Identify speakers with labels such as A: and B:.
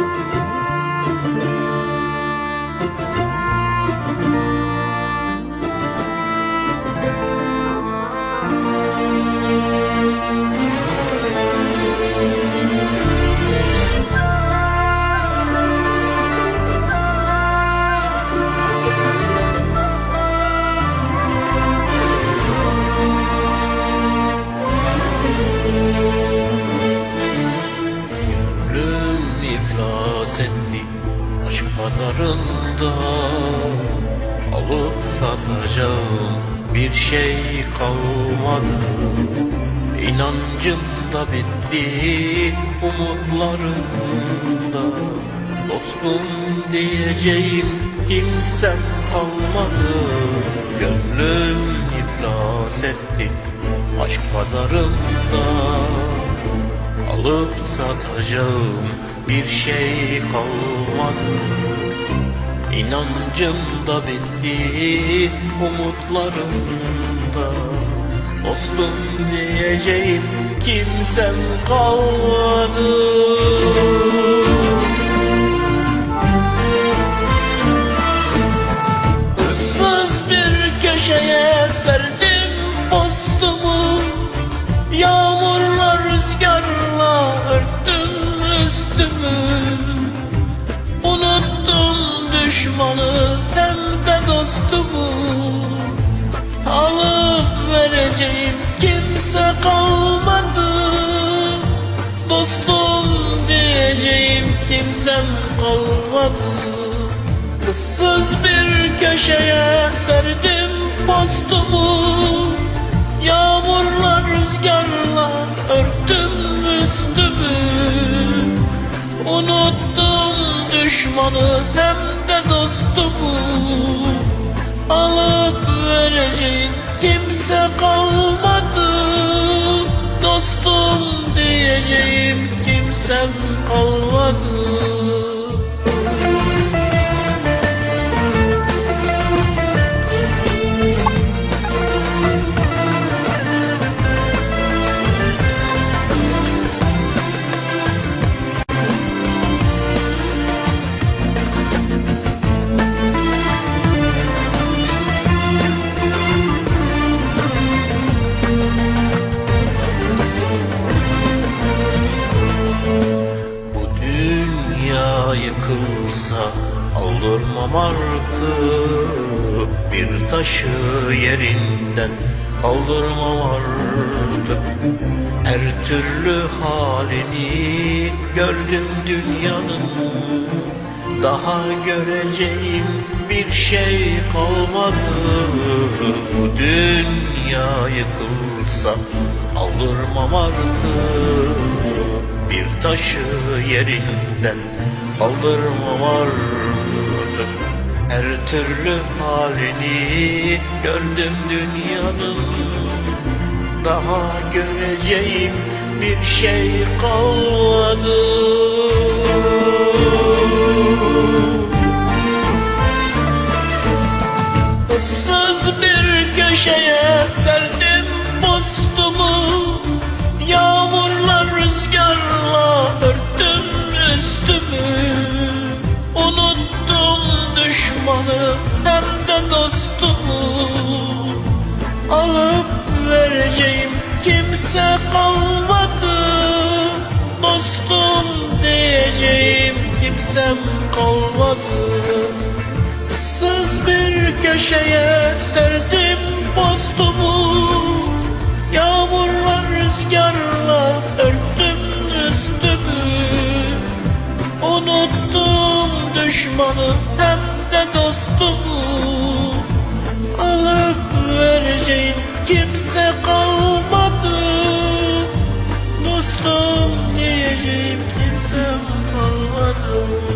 A: Gönlüm pazarında Alıp satacağım bir şey kalmadı. İnancım da bitti umutlarım da Dostum diyeceğim kimsem kalmadı. Gönlüm iflas etti aşk pazarında. Alıp satacağım bir şey kalmadı İnancım da bitti umutlarım da. Dostum diyeceğim kimsem kalmadı. Issız bir köşeye serdim postumu. Yağmurla rüzgarla örttüm üstümü düşmanı hem de dostumu? Alıp vereceğim kimse kalmadı. Dostum diyeceğim kimsem kalmadı. Issız bir köşeye serdim postumu. Yağmurla rüzgarla örttüm üstümü. Unuttum düşmanı hem dostumu Alıp vereceğin kimse kalmadı. Dostum diyeceğim kimsem kalmadı aldırmam artık Bir taşı yerinden. Kaldırmam artık Her türlü halini gördüm dünyanın. Daha göreceğim bir şey kalmadı. Bu dünya yıkılsa aldırmam artık bir taşı yerinden. Kaldırmam artık Her türlü halini gördüm dünyanın. Daha göreceğim bir şey kalmadı hem de dostumu Alıp vereceğim. Kimse kalmadı Dostum diyeceğim. Kimsem kalmadı. Issız bir köşeye serdim postumu. Yağmurla rüzgarla örttüm üstümü. Unuttum düşmanı hem de dostumu Alıp vereceğim kimse kalmadı. Dostum diyeceğim kimsem kalmadı